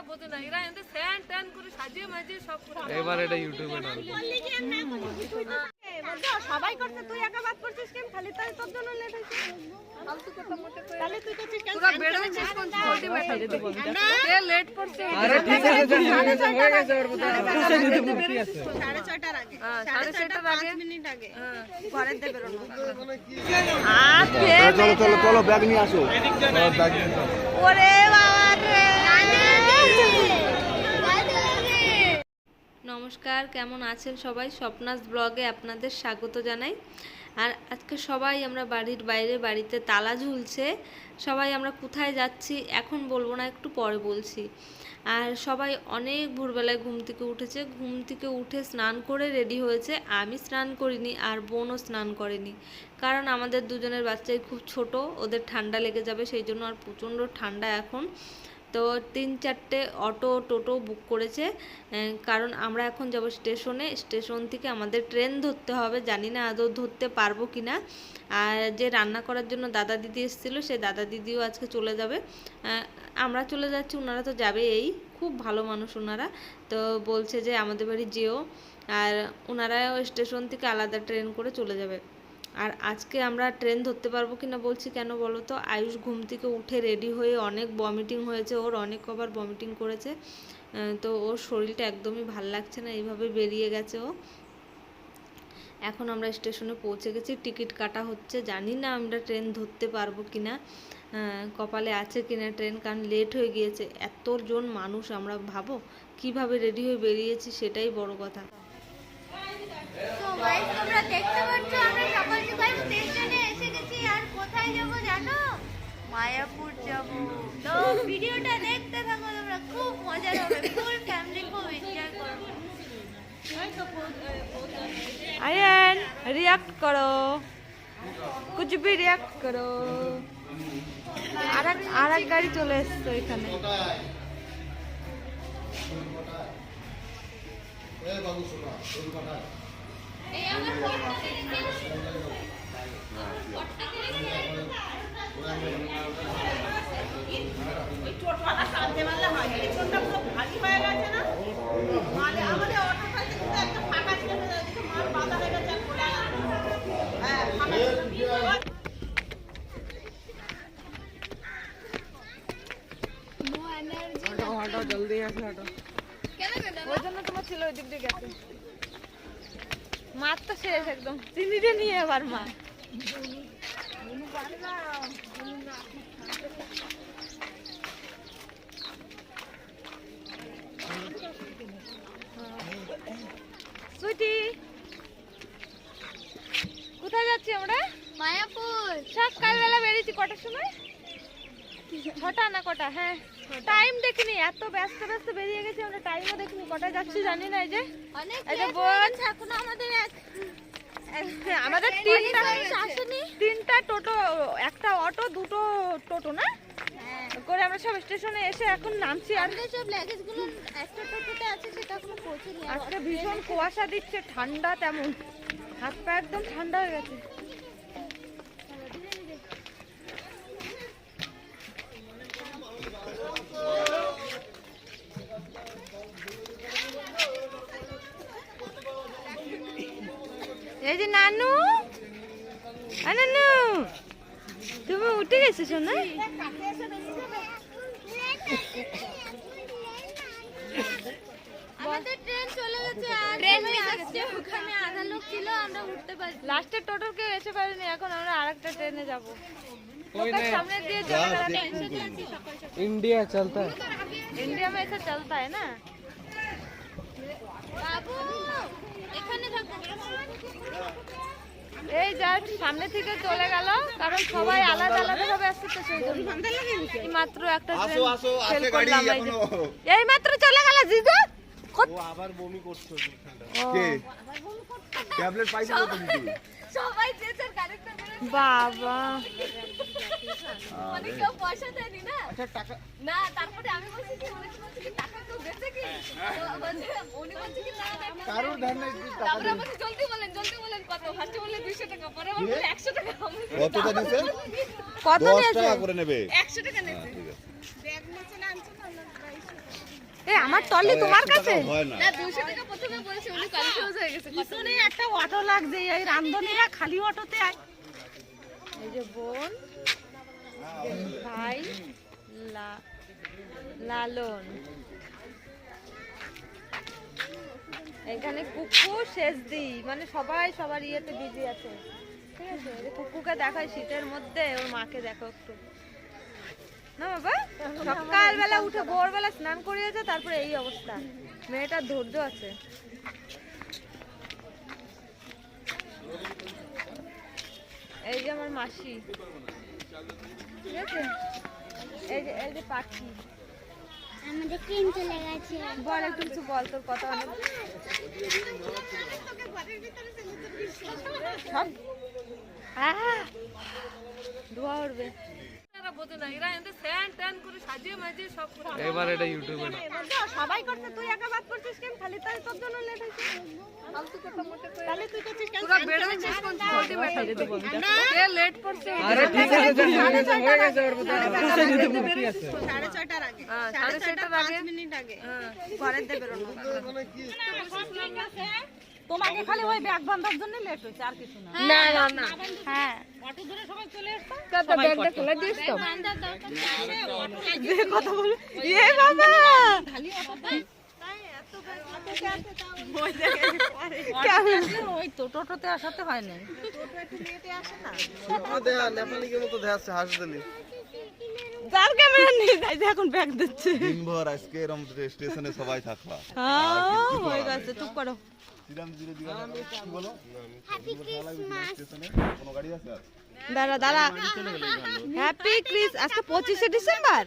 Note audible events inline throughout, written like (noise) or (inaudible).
এরা বোঝে না। এরা এদের স্যান ট্যান করে সাজিয়ে মাজিয়ে সব করে এবার এটা ইউটিউবে সবাই করছে তুই একা বাদ করছিস কেন? খালি তাই তোর জন্য লেট হয়েছে। মোটে তাহলে তুই করছিস কেন? পুরো বেরোচ্ছিস কোন ছোটি মেশা এ লেট করছে? আরে ঠিক আছে হয়ে গেছে ওর মধ্যে সাড়ে ছয়টার আগে। হ্যাঁ, সাড়ে ছয়টার আগে। মিনিট আগে। হ্যাঁ। ঘরের দিয়ে চলো চলো চলো ব্যাগ নিয়ে আসো। ওরে বাবা রে নমস্কার, কেমন আছেন সবাই? স্বপ্নাস ব্লগে আপনাদের স্বাগত জানাই। আর আজকে সবাই আমরা বাড়ির বাইরে বাড়িতে তালা ঝুলছে। সবাই আমরা কোথায় যাচ্ছি এখন বলব না, একটু পরে বলছি। আর সবাই অনেক ভোরবেলায় ঘুম থেকে উঠেছে। ঘুম থেকে উঠে স্নান করে রেডি হয়েছে। আমি স্নান করিনি আর বোনও স্নান করেনি। কারণ আমাদের দুজনের বাচ্চাই খুব ছোট, ওদের ঠান্ডা লেগে যাবে, সেই জন্য আর প্রচণ্ড ঠান্ডা এখন। তো তিন চারটে অটো, টোটো বুক করেছে। কারণ আমরা এখন যাব স্টেশনে। স্টেশন থেকে আমাদের ট্রেন ধরতে হবে। জানি না আদৌ ধরতে পারব কি না। আর যে রান্না করার জন্য দাদা দিদি এসেছিল, সে দাদা দিদিও আজকে চলে যাবে। আমরা চলে যাচ্ছি ওনারা তো যাবে এই খুব ভালো মানুষ ওনারা তো বলছে যে আমাদের বাড়ি যেও। আর ওনারাও স্টেশন থেকে আলাদা ট্রেন করে চলে যাবে। আর আজকে আমরা ট্রেন ধরতে পারব কি না বলছি কেন বলো তো আয়ুষ ঘুম থেকে উঠে রেডি হয়ে অনেক বমিটিং হয়েছে, ওর অনেক কবার বমিটিং করেছে। তো ওর শরীরটা একদমই ভালো লাগছে না, এইভাবে বেরিয়ে গেছে ও। এখন আমরা স্টেশনে পৌঁছে গেছি টিকিট কাটা হচ্ছে। জানি না আমরা ট্রেন ধরতে পারব কি না কপালে আছে কিনা ট্রেন কারণ লেট হয়ে গিয়েছে। এতজন মানুষ আমরা ভাবো, কীভাবে রেডি হয়ে বেরিয়েছি সেটাই বড় কথা। তো তোমরা দেখতে পাচ্ছ, আমরা সকাল সকাল স্টেশনে এসে গেছি আর কোথায় যাব জানো? মায়াপুর যাব। তো ভিডিওটা দেখতে থাকো তোমরা খুব মজা হবে। ফুল ফ্যামিলি খুব এনজয় করবে আয়ান রিয়াক্ট করো। কুছ ভি রিয়াক্ট করো। আর এক আর এক গাড়ি চলে এসছে এখানে। হাঁটো জলদি আসো হাঁটো ওই জন্য তোমার ছিল ওই দিক দিয়ে গেছে মার তো শেষ একদম। চিনিটা নিয়ে আবার মা। সুইটি কোথায় যাচ্ছি আমরা? মায়াপুর। সকালবেলা বেরিয়েছি কটার সময়? ছটা না কটা? হ্যাঁ টাইম দেখিনি এত ব্যস্ত ব্যস্ত বেরিয়ে গেছি আমরা টাইমও দেখিনি। কটায় যাচ্ছি জানি না এই যে। অনেক এই যে বোন। এখনও আমাদের এক আমাদের তিনটা। তিনটা টোটো একটা অটো দুটো টোটো না? করে আমরা সব স্টেশনে এসে এখন নামছি আর সব লাগেজগুলো একটা টোটোতে আছে সেটা এখনও পৌঁছেনি আজকে ভীষণ কুয়াশা দিচ্ছে ঠান্ডা তেমন। হাত পা একদম ঠান্ডা হয়ে গেছে এই যে নানু আ, নানু তুমি উঠে গেছো শোনা আমাদের ট্রেন চলে গেছে আর ট্রেন আসছে ওখানে আধা লোক ছিল আমরা উঠতে পারি লাস্টের টোটো কেউ এসে পারেনি এখন আমরা আরেকটা ট্রেনে যাব कोई ওটার नहीं সামনে দিয়ে চলে গেল इंडिया चलता है इंडिया में ऐसा चलता है ना বাবু এখানে থাকো এই জাস্ট সামনে থেকে চলে গেল কারণ সবাই আলাদা আলাদা ভাবে আসছে তো সেই জন্য এই মাত্র একটা আসো, ট্রেন আসো, ফেল আছে গাড়ি করলাম এই যে। এখনো। এই মাত্র চলে গেল জিজু ও আবার বমি করছো কে ট্যাবলেট পাইছো তো তুমি সবাই যে যার গাড়িতে করে বাবা। মানে কেউ পয়সা দেয়নি না? আচ্ছা টাকা না তারপরে আমি বলছি কি অনেক বলছি কি টাকা কেউ দিচ্ছে কি? বলছে উনি বলছে কি না কারোর ধার নেই টাকা তারপরে আমাকে জলদি বলেন জলদি বলেন কত? ফার্স্টে বললে 200 টাকা পরে বললে 100 টাকা। আমি বলছি, কতটা কত দশ নিয়েছে টাকা করে নেবে। 100 টাকা নিয়েছে ব্যাগ নিচে না আনছো না? আমার টলি তোমার কাছে? না। না দুশো টাকা প্রথমে বলেছে উনি কনফিউজ হয়ে গেছে পিছনে একটা অটো লাগছে এই রান্ধনীরা খালি অটোতে আয়। এই যে বোন ভাই লা- লালন। এখানে কুকু শেষ দিই মানে সবাই সবার ইয়েতে বিজি আছে। ঠিক আছে? এই কুকুকে দেখায় শীতের মধ্যে ওর মাকে দেখো একটু। না বাবা? সকালবেলা উঠে ভোরবেলা স্নান করিয়েছে তারপরে এই অবস্থা। মেয়েটার ধৈর্য আছে। এই যে আমার মাসি। ঠিক আছে? এই যে এই যে পাখি। আমাদের ট্রেন চলে গেছে। বল একটু কিছু বল তোর কথা অনেক। সব! ধোঁয়া উঠবে বোঝে না। এরা এদের স্যান ট্যান করে সাজিয়ে মাজিয়ে সব করে এবার এটা ইউটিউবে না। সবাই করছে তুই একা বাদ করছিস কেন? খালি তাই তোর জন্য লেট হয়েছে। তাহলে তুই করছিস কেন পুরো বেরোচ্ছিস কোন আলটিমেট কে লেট করছে? আরে ঠিক আছে হয়ে গেছে ওর কথা সাড়ে ছয়টার আগে। সাড়ে ছয়টার আগে। মিনিট আগে। ঘরের দিয়ে বেরোনো তোমাকে খালি ওই ব্যাগ বাঁধার জন্য লেট হয়েছে আর কিছু না। না না না। হ্যাঁ। অটো ধরে সবাই চলে এসছো তো ব্যাগটা খোলা দিস তো। যে কথা বলে এ বাবা! খালি অটোতে ওই আসাতে হয় না? নেপালিকের মতো দেখাচ্ছে হাস দিলি। যার ক্যামেরা নিয়ে যাই এখন ব্যাগ দিচ্ছে। দিনভর আজকে এরম স্টেশনে সবাই থাকবা। হ্যাঁ হয়ে গেছে চুপ করো। দাঁড়া দাঁড়া। হ্যাপি ক্রিস আজকে পঁচিশে ডিসেম্বর?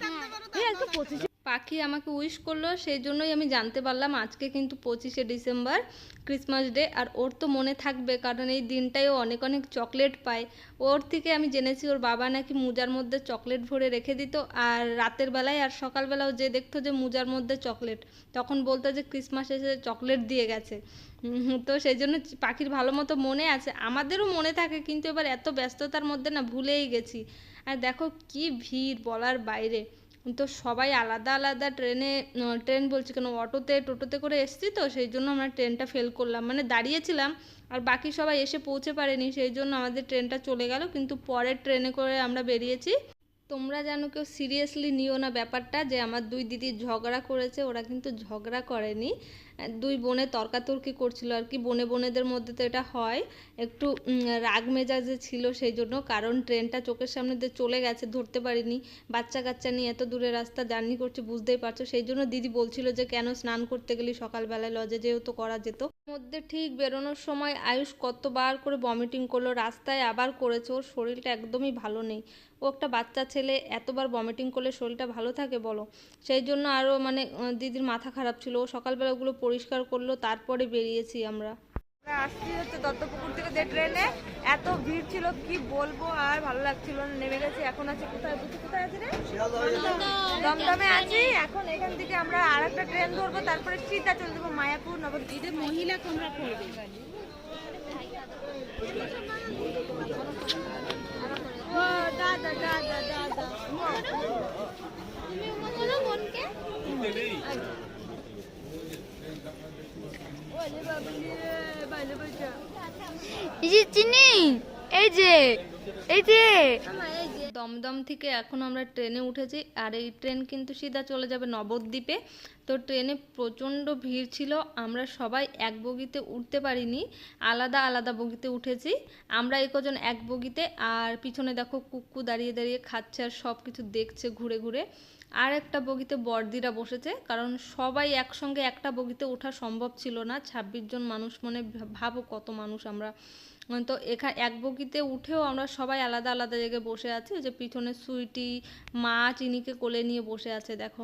আজকে পঁচিশে পাখি আমাকে উইশ করল সেই জন্যই আমি জানতে পারলাম আজকে কিন্তু পঁচিশে ডিসেম্বর ক্রিসমাস ডে আর ওর তো মনে থাকবে কারণ এই দিনটায় ও অনেক অনেক চকলেট পায়। ওর থেকে আমি জেনেছি ওর বাবা নাকি মুজার মধ্যে চকলেট ভরে রেখে দিত, আর রাতের বেলায় আর সকালবেলাও যে দেখতো যে মুজার মধ্যে চকলেট তখন বলতো যে ক্রিসমাস এসে চকলেট দিয়ে গেছে। তো সেই জন্য পাখির ভালো মতো মনে আছে, আমাদেরও মনে থাকে, কিন্তু এবার এত ব্যস্ততার মধ্যে না ভুলেই গেছি। আর দেখো কি ভিড় বলার বাইরে। তো সবাই আলাদা আলাদা ট্রেনে ট্রেন বলছি কেন, অটোতে, টোটোতে করে এসছি তো, সেই জন্য আমরা ট্রেনটা ফেল করলাম। মানে দাঁড়িয়েছিলাম, আর বাকি সবাই এসে পৌঁছে পারেনি, সেই জন্য আমাদের ট্রেনটা চলে গেল, কিন্তু পরের ট্রেনে করে আমরা বেরিয়েছি। তোমরা যেন কেউ সিরিয়াসলি নিও না ব্যাপারটা যে আমার দুই দিদি ঝগড়া করেছে, ওরা কিন্তু ঝগড়া করেনি। দুই বোনে তর্কাতর্কি করছিল আর কি, বনে বোনেদের মধ্যে তো এটা হয়। একটু রাগ মেজাজে ছিল সেই জন্য, কারণ ট্রেনটা চোখের সামনে দিয়ে চলে গেছে, ধরতে পারিনি। বাচ্চা কাচ্চা নিয়ে এত দূরে রাস্তা জার্নি করছে, বুঝতেই পারছ। সেই জন্য দিদি বলছিল যে, কেন স্নান করতে গেলি সকালবেলায়? লজে যেহেতু করা যেত। মধ্যে ঠিক বেরোনোর সময় আয়ুষ কতবার করে ভমিটিং করল, রাস্তায় আবার করেছে, ওর শরীরটা একদমই ভালো নেই। ও একটা বাচ্চা ছেলে এতবার ভমিটিং করলে শরীরটা ভালো থাকে বলো? সেই জন্য আরও মানে দিদির মাথা খারাপ ছিল। ও সকালবেলা ওগুলো পরিষ্কার করল তারপরে বেরিয়েছি আমরা। আমরা আসছি হচ্ছে দত্তপুকুর থেকে যে ট্রেনে এত ভিড় ছিল কি বলব? আর ভালো লাগছিল না নেমে গেছি। এখন আছে কোথায়? বুঝি কোথায় আছে রে? দমদমে আছি। এখন এখান থেকে আমরা আর একটা ট্রেন ধরবো তারপরে সিধা চলে যাব মায়াপুর নবদ্বীপে মহিলা কোনরা করবে ও দাদা দাদা দাদা তুমি বলো বোনকে এই যে চিনি এই যে। এই যে দমদম থেকে এখন আমরা ট্রেনে উঠেছি। আর এই ট্রেন কিন্তু সিধা চলে যাবে নবদ্বীপে। তো ট্রেনে প্রচণ্ড ভিড় ছিল। আমরা সবাই এক বগিতে উঠতে পারিনি। আলাদা আলাদা বগিতে উঠেছি। আমরা এই কজন এক বগিতে। আর পিছনে দেখো কুক্কু দাঁড়িয়ে দাঁড়িয়ে খাচ্ছে আর সব কিছু দেখছে ঘুরে ঘুরে। আর একটা বগিতে বর্দিরা বসেছে। কারণ সবাই একসঙ্গে একটা বগিতে ওঠা সম্ভব ছিল না। ছাব্বিশ জন মানুষ মানে ভাবো কত মানুষ আমরা তো এখানে এক বগিতে উঠেও আমরা সবাই আলাদা আলাদা জায়গায় বসে আছি যে পিছনে সুইটি, মা চিনিকে কোলে নিয়ে বসে আছে, দেখো।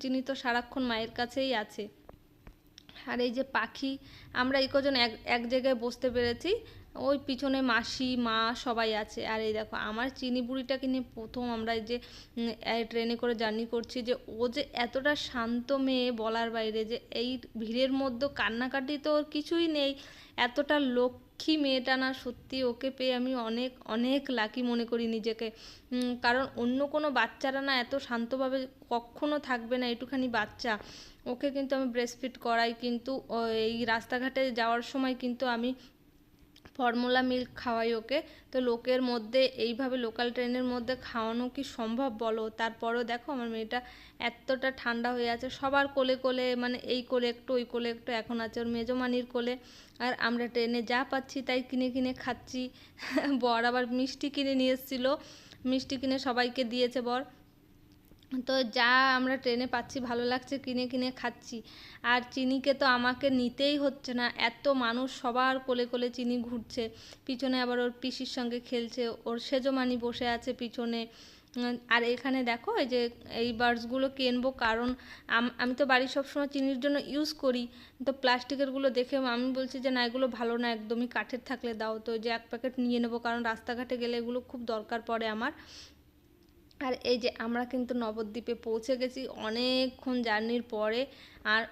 চিনি তো সারাক্ষণ মায়ের কাছেই আছে। আর এই যে পাখি, আমরা এই কজন এক এক জায়গায় বসতে পেরেছি। ওই পিছনে মাসি, মা সবাই আছে। আর এই দেখো, আমার চিনি বুড়িটাকে নিয়ে প্রথম আমরা এই যে ট্রেনে করে জার্নি করছি যে, ও যে এতটা শান্ত মেয়ে বলার বাইরে যে, এই ভিড়ের মধ্যে কান্নাকাটি তো ওর কিছুই নেই। এতটা লোক লক্ষ্মী মেয়েটা না, সত্যি ওকে পেয়ে আমি অনেক অনেক লাকি মনে করি নিজেকে। কারণ অন্য কোনো বাচ্চারা না এত শান্তভাবে কখনো থাকবে না, একটুখানি বাচ্চা। ওকে কিন্তু আমি ব্রেস্টফিড করাই, কিন্তু এই রাস্তাঘাটে যাওয়ার সময় কিন্তু আমি ফর্মুলা মিল্ক খাওয়াই ওকে। তো লোকের মধ্যে, এইভাবে লোকাল ট্রেনের মধ্যে খাওয়ানো কি সম্ভব বলো? তারপরেও দেখো আমার মেয়েটা এতটা ঠান্ডা হয়ে আছে। সবার কোলে কোলে মানে এই কোলে একটু, ওই কোলে একটু, এখন আছে ওর মেজমানির কোলে। আর আমরা ট্রেনে যা পাচ্ছি তাই কিনে কিনে খাচ্ছি। (laughs) বর আবার মিষ্টি কিনে নিয়ে এসেছিল। মিষ্টি কিনে সবাইকে দিয়েছে বর। তো যা আমরা ট্রেনে পাচ্ছি, ভালো লাগছে, কিনে কিনে খাচ্ছি। আর চিনিকে তো আমাকে নিতেই হচ্ছে না। এত মানুষ সবার কোলে কোলে চিনি ঘুরছে। পিছনে আবার ওর পিসির সঙ্গে খেলছে। ওর সেজমানি বসে আছে পিছনে। আর এখানে দেখো, এই যে এই বার্ডসগুলো কিনবো কারণ আম- তো বাড়ির সবসময় চিনির জন্য ইউজ করি। তো প্লাস্টিকেরগুলো দেখে আমি বলছি যে, না, এগুলো ভালো না, একদমই কাঠের থাকলে দাও। তো যে এক প্যাকেট নিয়ে নেব, কারণ রাস্তাঘাটে গেলে এগুলো খুব দরকার পড়ে আমার। আর এই যে আমরা কিন্তু নবদ্বীপে পৌঁছে গেছি অনেকক্ষণ জার্নির পরে। আর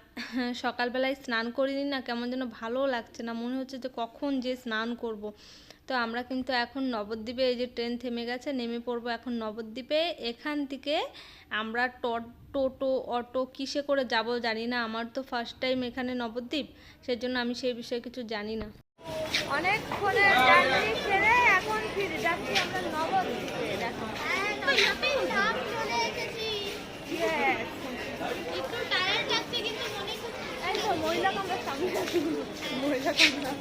সকালবেলায় স্নান করিনি না, কেমন যেন ভালো লাগছে না, মনে হচ্ছে যে কখন যে স্নান করব। তো আমরা কিন্তু এখন নবদ্বীপে এই যে ট্রেন থেমে গেছে, নেমে পড়ব এখন নবদ্বীপে। এখান থেকে আমরা টোটো অটো কিসে করে যাব জানি না, আমার তো ফার্স্ট টাইম এখানে নবদ্বীপ, সেজন্য আমি সেই বিষয়ে কিছু জানি না। অনেকক্ষণের জার্নি ছেড়ে এখন ফিরে যাচ্ছি আমরা নবদ্বীপে। মহিলা কামরা সামনে মহিলা কামরা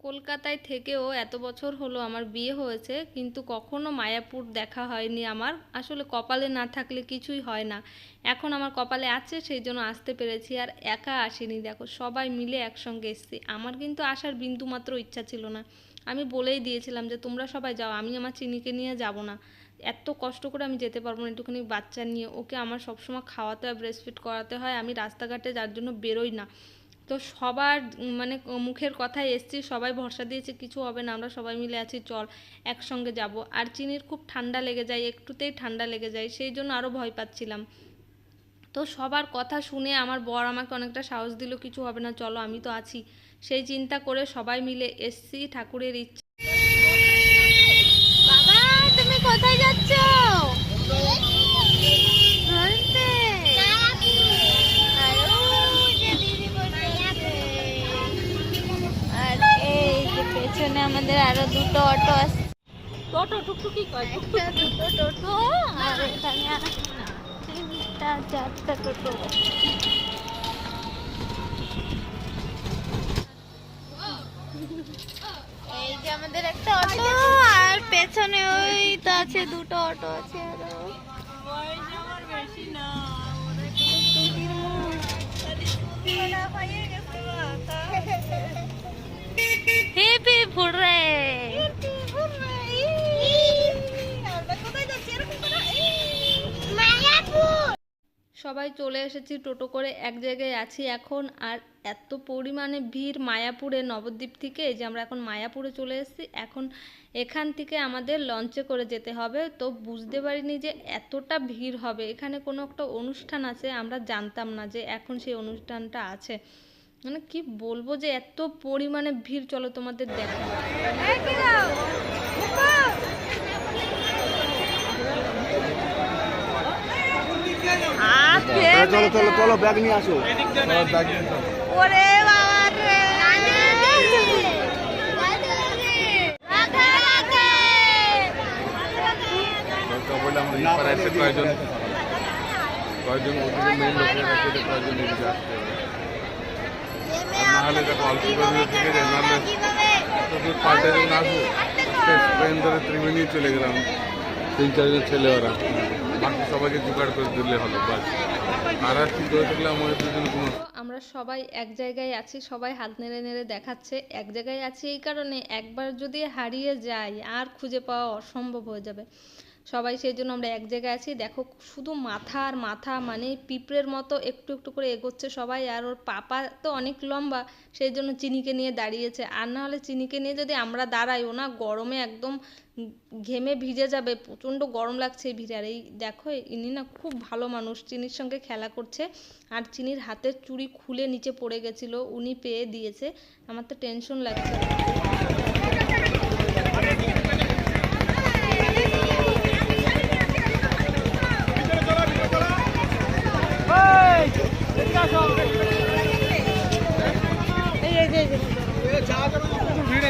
কলকাতায় থেকেও এত বছর হলো আমার বিয়ে হয়েছে, কিন্তু কখনো মায়াপুর দেখা হয়নি আমার। আসলে কপালে না থাকলে কিছুই হয় না। এখন আমার কপালে আছে, সেই জন্য আসতে পেরেছি আর একা আসিনি। দেখো, সবাই মিলে একসঙ্গে এসেছি। আমার কিন্তু আসার বিন্দু মাত্র ইচ্ছা ছিল না। আমি বলেই দিয়েছিলাম যে, তোমরা সবাই যাও, আমি আমার চিনিকে নিয়ে যাব না। এত কষ্ট করে আমি যেতে পারব না, একটুখানি বাচ্চা নিয়ে। ওকে আমার সবসময় খাওয়াতে হয় ব্রেস্টফিড করাতে হয়। আমি রাস্তাঘাটে যার জন্য বেরোই না। তো সবার মানে মুখের কথায় এসছি, সবাই ভরসা দিয়েছে, কিছু হবে না, আমরা সবাই মিলে আছি, চল, একসঙ্গে যাব। আর চিনির খুব ঠান্ডা লেগে যায়, একটুতেই ঠান্ডা লেগে যায়, সেই জন্য আরও ভয় পাচ্ছিলাম। তো সবার কথা শুনে আমার বর আমাকে অনেকটা সাহস দিল, কিছু হবে না, চলো, আমি তো আছি। সেই চিন্তা করে সবাই মিলে এসছি, ঠাকুরের ইচ্ছা। বাবা, তুমি কোথায় যাচ্ছ? পেছনে আমাদের আরও দুটো অটো আছে। টোটো টুকটুকি কয়? একটা দুটো টোটো আর এখানে তিনটা চারটা টোটো। এই যে আমাদের একটা অটো আর পেছনে ওই তো আছে দুটো অটো আছে আরও। চলে এসেছি, টোটো করে এক জায়গায় আছি এখন। আর এত পরিমাণে ভিড় মায়াপুরে, নবদ্বীপ থেকে, যে আমরা এখন মায়াপুরে চলে এসেছি। এখন এখান থেকে আমাদের লঞ্চে করে যেতে হবে। তো বুঝতে পারিনি যে এতটা ভিড় হবে। এখানে কোনো একটা অনুষ্ঠান আছে, আমরা জানতাম না যে এখন সেই অনুষ্ঠানটা আছে। মানে কি বলব যে এত পরিমাণে ভিড়, চলো তোমাদের দেখা চলো চলো চলো ব্যাগ নিয়ে আসো। ওরে বাবা রে। বলে আমরা এই পাড়ায় এসে কয়েকজন কয়েকজন ওদিকে মেন লোকের কাছে কয়েকজন এদিকে আসতে হবে? আর না হলে দেখো অল্প করে থেকে যায় নাহলে এত দূর পাল্টে যখন আসব ট্রেন ধরে ত্রিবেণী চলে গেলাম। তিন চারজন ছেলে ওরা। বাকি সবাইকে জোগাড় করে দিলে হলো বাস। আমরা সবাই এক জায়গায় আছি, সবাই হাত নেড়ে নেড়ে দেখাচ্ছে। এক জায়গায় আছি এই কারণে একবার যদি হারিয়ে যাই, আর খুঁজে পাওয়া অসম্ভব হয়ে যাবে। সবাই সেই জন্য আমরা এক জায়গায় আছি। দেখো, শুধু মাথা আর মাথা মানে পিঁপড়ের মতো একটু একটু করে এগোচ্ছে সবাই, আর ওর পাপা তো অনেক লম্বা, সেই জন্য চিনিকে নিয়ে দাঁড়িয়েছে। আর না হলে চিনিকে নিয়ে যদি আমরা দাঁড়াই, ও না গরমে একদম ঘেমে ভিজে যাবে, প্রচণ্ড গরম লাগছে এই আর এই দেখো, ইনি না খুব ভালো মানুষ, চিনির সঙ্গে খেলা করছে। আর চিনির হাতের চুড়ি খুলে নিচে পড়ে গেছিল, উনি পেয়ে দিয়েছে। আমার তো টেনশন লাগছে।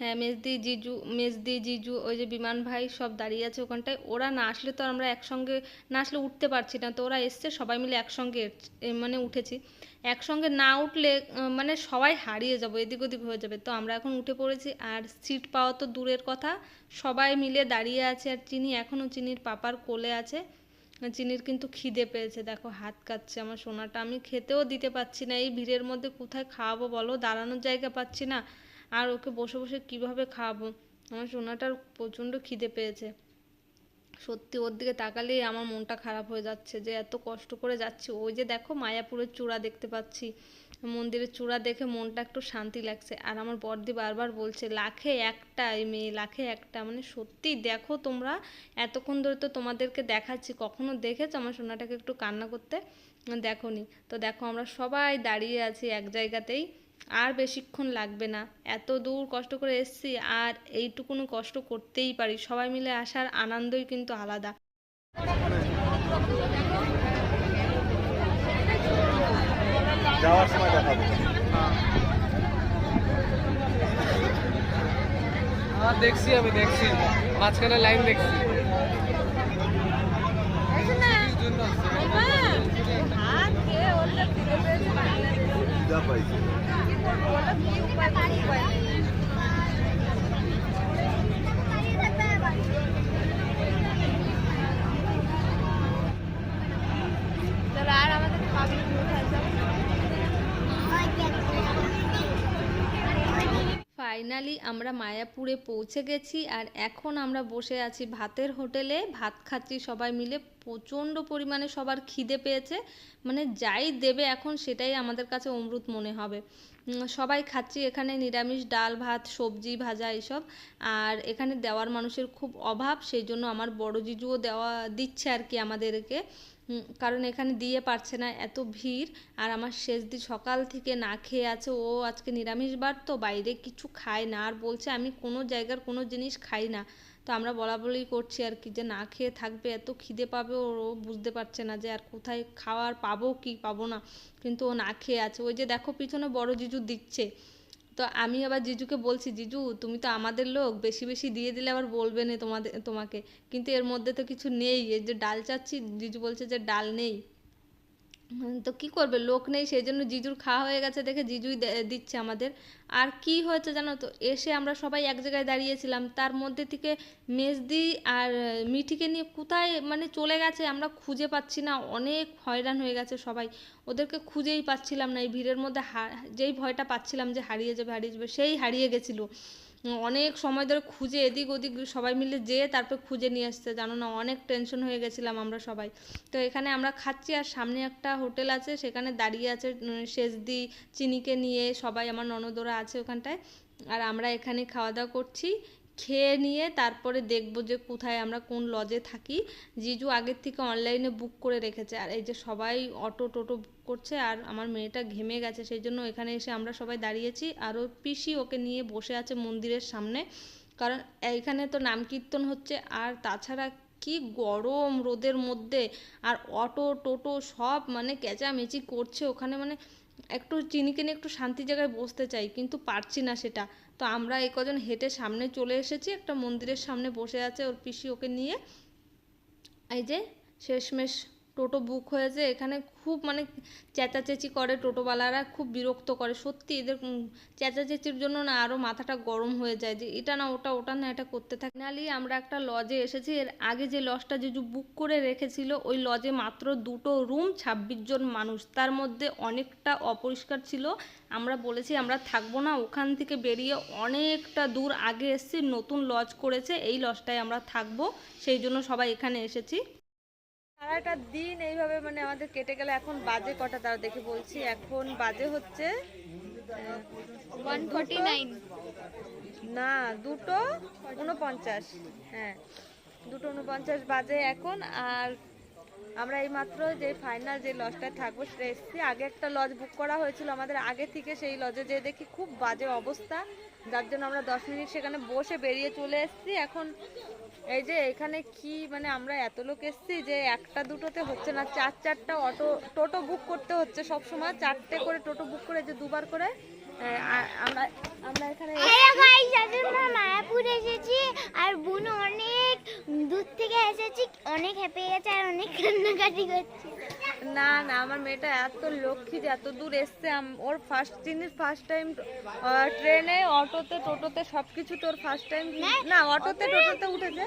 হ্যাঁ মেজদি, জিজু মেজদি, জিজু, ওই যে বিমান ভাই সব দাঁড়িয়ে আছে ওখানটায়। ওরা না আসলে তো আমরা একসঙ্গে, না আসলে উঠতে পারছি না। তো ওরা এসছে, সবাই মিলে একসঙ্গে মানে উঠেছি। একসঙ্গে না উঠলে মানে সবাই হারিয়ে যাব, এদিক ওদিক হয়ে যাবে। তো আমরা এখন উঠে পড়েছি। আর সিট পাওয়া তো দূরের কথা। সবাই মিলে দাঁড়িয়ে আছে। আর চিনি এখনও চিনির পাপার কোলে আছে। চিনির কিন্তু খিদে পেয়েছে। দেখো, হাত কাচ্ছে আমার সোনাটা। আমি খেতেও দিতে পারছি না। এই ভিড়ের মধ্যে কোথায় খাওয়াবো বলো? দাঁড়ানোর জায়গা পাচ্ছি না। আর ওকে বসে বসে কীভাবে খাওয়াবো আমার সোনাটার প্রচণ্ড খিদে পেয়েছে। সত্যি ওর দিকে তাকালেই আমার মনটা খারাপ হয়ে যাচ্ছে যে এত কষ্ট করে যাচ্ছি। ওই যে দেখো মায়াপুরের চূড়া দেখতে পাচ্ছি। মন্দিরের চূড়া দেখে মনটা একটু শান্তি লাগছে। আর আমার বড়দি বারবার বলছে, লাখে একটা, এই মেয়ে, লাখে একটা। মানে সত্যি দেখো তোমরা, এতক্ষণ ধরে তো তোমাদেরকে দেখাচ্ছি। কখনো দেখেছ আমার সোনাটাকে একটু কান্না করতে? দেখোনি। তো দেখো আমরা সবাই দাঁড়িয়ে আছি এক জায়গাতেই। আর বেশিক্ষণ লাগবে না এত দূর কষ্ট করে এসেছি আর এইটুকুনি কষ্ট করতেই পারি সবাই মিলে আসার আনন্দই কিন্তু আলাদা যাওয়ার সময় দেখাবো হ্যাঁ দেখছি আমি দেখছি মাঝখানে লাইন দেখছি যা পাইছি ফাইনালি আমরা মায়াপুরে পৌঁছে গেছি আর এখন আমরা বসে আছি ভাতের হোটেলে। ভাত খাচ্ছি সবাই মিলে। প্রচণ্ড পরিমাণে সবার খিদে পেয়েছে। মানে যাই দেবে এখন সেটাই আমাদের কাছে অমৃত মনে হবে। সবাই খাচ্ছি এখানে নিরামিষ ডাল, ভাত, সবজি, ভাজা এইসব আর এখানে দেওয়ার মানুষের খুব অভাব, সেই জন্য আমার বড় জিজুও দেওয়া দিচ্ছে আর কি আমাদেরকে। কারণ এখানে দিয়ে পারছে না, এত ভিড়। আর আমার শেষ দিন সকাল থেকে না খেয়ে আছে, ও আজকে নিরামিষ বার তো, বাইরে কিছু খায় না। আর বলছে আমি কোনো জায়গার কোনো জিনিস খাই না। তো আমরা বলা বলি করছি আর কি, যে না খেয়ে থাকবে, এত খিদে পাবে ও বুঝতে পারছে না যে আর কোথায় খাওয়ার পাবো কি পাবো না। কিন্তু ও না খেয়ে আছে। ওই যে দেখো পিছনে বড় জিজু দিচ্ছে। তো আমি আবার জিজুকে বলছি, জিজু, তুমি তো আমাদের লোক, বেশি বেশি দিয়ে দিলে আবার বলবে না তোমাদের, তোমাকে। কিন্তু এর মধ্যে তো কিছু নেই, এই যে ডাল চাচ্ছি, জিজু বলছে যে ডাল নেই। তো কি করবে? লোক নেই সেই জন্য জিজুর খাওয়া হয়ে গেছে দেখে জিজুই দিচ্ছে আমাদের। আর কি হয়েছে জানো তো? এসে আমরা সবাই এক জায়গায় দাঁড়িয়েছিলাম। তার মধ্যে থেকে মেজদি আর মিঠিকে নিয়ে কোথায় মানে চলে গেছে আমরা খুঁজে পাচ্ছি না। অনেক হয়রান হয়ে গেছে সবাই। ওদেরকে খুঁজেই পাচ্ছিলাম না। এই ভিড়ের মধ্যে যেই ভয়টা পাচ্ছিলাম যে হারিয়ে যাবে হারিয়ে যাবে, সেই হারিয়ে গেছিল। অনেক সময় ধরে খুঁজে এদিক ওদিক সবাই মিলে যেয়ে তারপর খুঁজে নিয়ে আসতে জানো না, অনেক টেনশন হয়ে গেছিলাম আমরা সবাই। তো এখানে আমরা খাচ্ছি আর সামনে একটা হোটেল আছে, সেখানে দাঁড়িয়ে আছে সেজদি, চিনিকে নিয়ে সবাই, আমার ননদরা আছে ওখানটায়। আর আমরা এখানে খাওয়া দাওয়া করছি। খেয়ে নিয়ে তারপরে দেখব যে কোথায় আমরা কোন লজে থাকি। জিজু আগের থেকে অনলাইনে বুক করে রেখেছে। আর এই যে সবাই অটো টোটো বুক করছে আর আমার মেয়েটা ঘেমে গেছে, সেই জন্য এখানে এসে আমরা সবাই দাঁড়িয়েছি। আর ওর পিসি ওকে নিয়ে বসে আছে মন্দিরের সামনে। কারণ এইখানে তো নাম কীর্তন হচ্ছে। আর তাছাড়া কি গরম রোদের মধ্যে। আর অটো টোটো সব মানে চেঁচামেচি করছে ওখানে। মানে একটু চিনিকে নিয়ে একটু শান্তি জায়গায় বসতে চাই, কিন্তু পারছি না সেটা। তো আমরা এই কজন হেঁটে সামনে চলে এসেছি, একটা মন্দিরের সামনে বসে আছে ওর পিসি ওকে নিয়ে। এই যে শেষমেশ টোটো বুক হয়েছে এখানে খুব মানে চেঁচাচেঁচি করে টোটোওয়ালারা, খুব বিরক্ত করে। সত্যি এদের চেঁচাচেঁচির জন্য না আরও মাথাটা গরম হয়ে যায় যে এটা না, ওটা ওটা না, এটা করতে থাকে। নালি আমরা একটা লজে এসেছি। এর আগে যে লজটা যে বুক করে রেখেছিল, ওই লজে মাত্র দুটো রুম ছাব্বিশ জন মানুষ। তার মধ্যে অনেকটা অপরিষ্কার ছিল। আমরা বলেছি আমরা থাকব না, ওখান থেকে বেরিয়ে অনেকটা দূর আগে এসেছি, নতুন লজ করেছে। এই লজটায় আমরা থাকব। সেই জন্য সবাই এখানে এসেছি। সারাটা দিন এইভাবে মানে আমাদের কেটে গেলে। এখন বাজে কটা তারা দেখে বলছি এখন বাজে হচ্ছে না দুটো উনপঞ্চাশ হ্যাঁ দুটো উনপঞ্চাশ বাজে এখন। আর আমরা এই মাত্র যে ফাইনাল যে লজটায় থাকব সেটা এসেছি। আগে একটা লজ বুক করা হয়েছিল আমাদের আগে থেকে সেই লজে যে দেখি খুব বাজে অবস্থা। যার জন্য আমরা দশ মিনিট সেখানে বসে বেরিয়ে চলে এসেছি। এখন এই যে এখানে কি মানে আমরা এত লোক এসেছি যে একটা দুটোতে হচ্ছে না চার চারটা অটো টোটো বুক করতে হচ্ছে সব সময় চারটে করে টোটো বুক করে যে দুবার করে আমরা আমরা এখানে হ্যালো গাইস মায়াপুর এসেছি আর বোন অনেক দূর থেকে এসেছি অনেক হ্যাপি গেছে আর অনেক কান্নাকাটি করছে। না না আমার মেয়েটা এত লক্ষ্মী যে এত দূর এসছে ওর ফার্স্ট জিনিস ফার্স্ট টাইম ট্রেনে অটোতে টোটোতে সব কিছু তোর ফার্স্ট টাইম না অটোতে টোটোতে উঠেছে।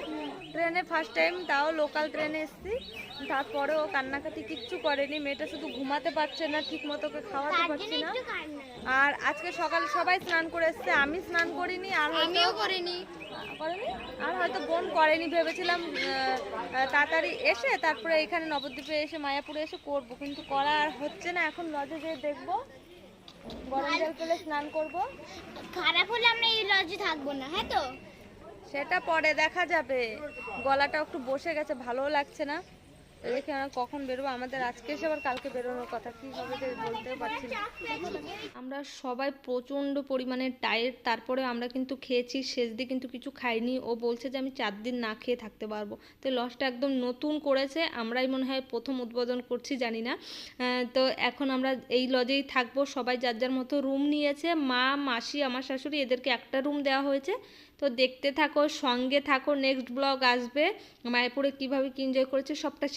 ট্রেনে ফার্স্ট টাইম তাও লোকাল ট্রেনে এসছি। তারপরে ও কান্নাকাটি কিচ্ছু করেনি। মেয়েটা শুধু ঘুমাতে পারছে না ঠিক মতো করে খাওয়াতে পারছি না। আর আজকে সকালে সবাই স্নান করে এসছে আমি স্নান করিনি আর আমিও করিনি। করেনি? আর হয়তো বোন করেনি ভেবেছিলাম তাড়াতাড়ি এসে তারপরে এখানে নবদ্বীপে এসে মায়াপুরে এসে করব। কিন্তু করা আর হচ্ছে না এখন লজে যেয়ে দেখব। গরম জল পেলে স্নান করব। খারাপ হলে আমরা এই লজে থাকব না হ্যাঁ তো? সেটা পরে দেখা যাবে। গলাটা একটু বসে গেছে ভালো লাগছে না। দেখি আমরা কখন বেরোবো? আমাদের আজকে এসে আবার কালকে বেরোনোর কথা। কি হবে যে বলতেও পারছি না। আমরা সবাই প্রচণ্ড পরিমাণে টায়ার্ড তারপরে আমরা কিন্তু খেয়েছি, শেষ দিয়ে কিন্তু কিছু খাইনি। ও বলছে যে আমি চার দিন না খেয়ে থাকতে পারব। তো লসটা একদম নতুন করেছে। আমরাই মনে হয় প্রথম উদ্বোধন করছি, জানি না। তো এখন আমরা এই লজেই থাকব। সবাই যার যার মতো রুম নিয়েছে। মা, মাসি, আমার শাশুড়ি, এদেরকে একটা রুম দেওয়া হয়েছে। তো দেখতে থাকো, সঙ্গে থাকো। নেক্সট ব্লগ আসবে। মায়াপুরে কীভাবে কি এনজয় করেছে সবটা